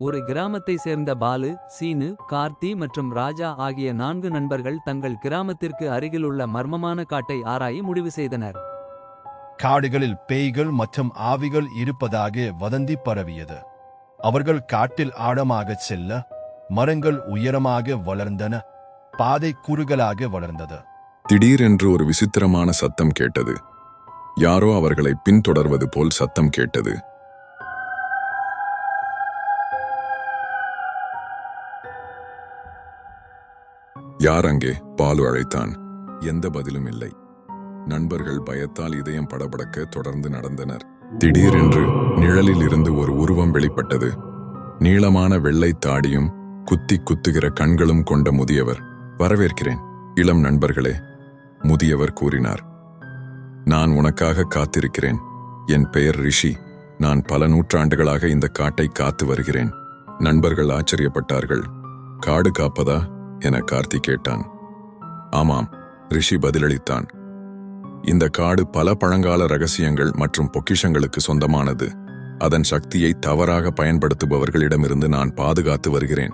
ஒரு கிராமத்தை சேர்ந்த பாலு சீனு கார்த்தி மற்றும் ராஜா ஆகிய நான்கு நண்பர்கள் தங்கள் கிராமத்திற்கு அருகிலுள்ள மர்மமான காட்டை ஆராய முடிவு செய்தனர். காடுகளில் பேய்கள் மற்றும் ஆவிகள் இருப்பதாக வதந்தி பரவியது. அவர்கள் காட்டில் ஆழமாகச் செல்ல மரங்கள் உயரமாக வளர்ந்தன பாதை குறுகலாக வளர்ந்தது. திடீரென்று ஒரு விசித்திரமான சத்தம் கேட்டது. யாரோ அவர்களை பின்தொடர்வது போல் சத்தம் கேட்டது. யார் அங்கே பாலு அழைத்தான்? எந்த பதிலும் இல்லை. நண்பர்கள் பயத்தால் இதயம் படபடக்க தொடர்ந்து நடந்தனர். திடீரென்று நிழலில் இருந்து ஒரு உருவம் வெளிப்பட்டது. நீளமான வெள்ளை தாடியும் குத்தி குத்துகிற கண்களும் கொண்ட முதியவர். வரவேற்கிறேன் இளம் நண்பர்களே முதியவர் கூறினார். நான் உனக்காக காத்திருக்கிறேன். என் பெயர் ரிஷி. நான் பல நூற்றாண்டுகளாக இந்த காட்டை காத்து வருகிறேன். நண்பர்கள் ஆச்சரியப்பட்டார்கள். காடு காப்பதா? என கார்த்தி கேட்டான். ஆமாம் ரிஷி பதிலளித்தான். இந்த காடு பல பழங்கால ரகசியங்கள் மற்றும் பொக்கிஷங்களுக்கு சொந்தமானது. அதன் சக்தியை தவறாக பயன்படுத்துபவர்களிடமிருந்து நான் பாதுகாத்து வருகிறேன்.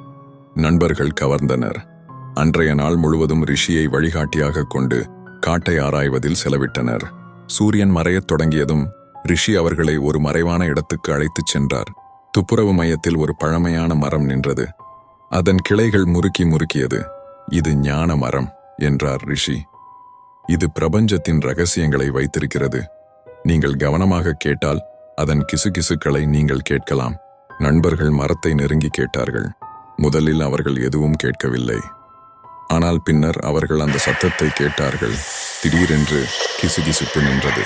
நண்பர்கள் கவர்ந்தனர். அன்றைய நாள் முழுவதும் ரிஷியை வழிகாட்டியாக கொண்டு காட்டை ஆராய்வதில் செலவிட்டனர். சூரியன் மறையத் தொடங்கியதும் ரிஷி அவர்களை ஒரு மறைவான இடத்துக்கு அழைத்துச் சென்றார். துப்புரவு மையத்தில் ஒரு பழமையான மரம் நின்றது. அதன் கிளைகள் முறுக்கி முறுக்கியது. இது ஞான மரம் என்றார் ரிஷி. இது பிரபஞ்சத்தின் ரகசியங்களை வைத்திருக்கிறது. நீங்கள் கவனமாக கேட்டால் அதன் கிசுகிசுக்களை நீங்கள் கேட்கலாம். நண்பர்கள் மரத்தை நெருங்கி கேட்டார்கள். முதலில் அவர்கள் எதுவும் கேட்கவில்லை. ஆனால் பின்னர் அவர்கள் அந்த சத்தத்தை கேட்டார்கள். திடீரென்று கிசுகிசுப்பு நின்றது.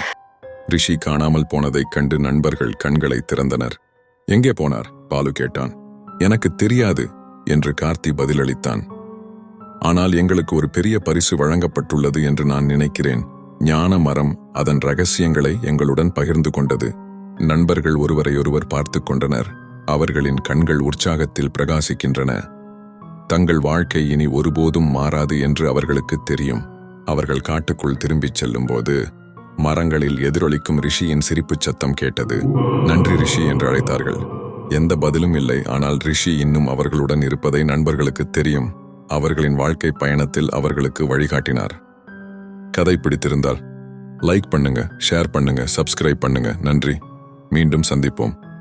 ரிஷி காணாமல் போனதைக் கண்டு நண்பர்கள் கண்களை திறந்தனர். எங்கே போனார்? பாலு கேட்டான். எனக்கு தெரியாது. என்று கார்த்தி பதிலளித்தான். ஆனால் எங்களுக்கு ஒரு பெரிய பரிசு வழங்கப்பட்டுள்ளது என்று நான் நினைக்கிறேன். ஞான மரம் அதன் ரகசியங்களை எங்களுடன் பகிர்ந்து கொண்டது. நண்பர்கள் ஒருவரையொருவர் பார்த்து கொண்டனர். அவர்களின் கண்கள் உற்சாகத்தில் பிரகாசிக்கின்றன. தங்கள் வாழ்க்கை இனி ஒருபோதும் மாறாது என்று அவர்களுக்கு தெரியும். அவர்கள் காட்டுக்குள் திரும்பிச் செல்லும்போது மரங்களில் எதிரொலிக்கும் ரிஷியின் சிரிப்புச் சத்தம் கேட்டது. நன்றி ரிஷி என்று அழைத்தார்கள். எந்த பதிலும் இல்லை. ஆனால் ரிஷி இன்னும் அவர்களுடன் இருப்பதை நண்பர்களுக்கு தெரியும். அவர்களின் வாழ்க்கை பயணத்தில் அவர்களுக்கு வழிகாட்டினார். கதை பிடித்திருந்தால் லைக் பண்ணுங்க ஷேர் பண்ணுங்க சப்ஸ்கிரைப் பண்ணுங்க. நன்றி. மீண்டும் சந்திப்போம்.